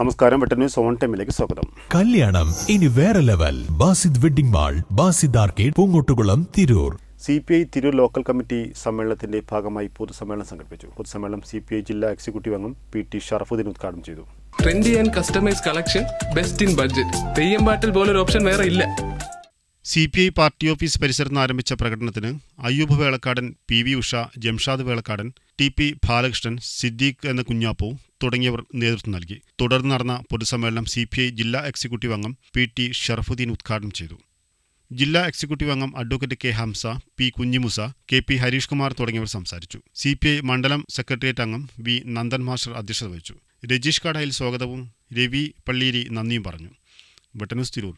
നമസ്കാരം Vettan news on ടൈമിലേക്ക് സ്വാഗതം. കല്യാണം ഇനി വേറെ level. Basid wedding mall Basid arcade Poongottukulam Tirur. C P I Tirur local committee സമ്മേളനത്തിന്റെ ഭാഗമായി പൊതുസമ്മേളനം സംഘടിപ്പിച്ചു. പൊതുസമ്മേളനം സി പി ഐ ജില്ലാ എക്സിക്യൂട്ടീവ് അംഗം പി ടി ഷറഫുദ്ദീൻ ഉദ്ഘാടനം ചെയ്തു. Trendy and customise collection best in budget Theyyam പാട്ടിൽ പോലൊരു ഓപ്ഷൻ വേറെ ഇല്ല. C P I party office പരിസരത്ത് ആരംഭിച്ച പ്രകടനത്തിന് Ayyoob Velakkadan P V Usha Jamshad Velakkadan T P Balakrishnan Siddique എന്ന കുഞ്ഞാപ്പു തുടങ്ങിയവർ നേതൃത്വം നൽകി. തുടർന്ന് നടന്ന പൊതുസമ്മേളനം സി പി ഐ ജില്ലാ എക്സിക്യൂട്ടീവ് അംഗം പി ടി ഷറഫുദ്ദീൻ ഉദ്ഘാടനം ചെയ്തു. ജില്ലാ എക്സിക്യൂട്ടീവ് അംഗം advocate K Hamsa P Kunjimusa K P Harish Kumar തുടങ്ങിയവർ സംസാരിച്ചു. സി പി ഐ മണ്ഡലം സെക്രട്ടേറിയറ്റ് അംഗം വി നന്ദൻ മാസ്റ്റർ അധ്യക്ഷത വഹിച്ചു. രജീഷ് കാടായിൽ സ്വാഗതവും രവി പള്ളീരി നന്ദിയും പറഞ്ഞു. ബട്ടനൂസ് തിരൂർ.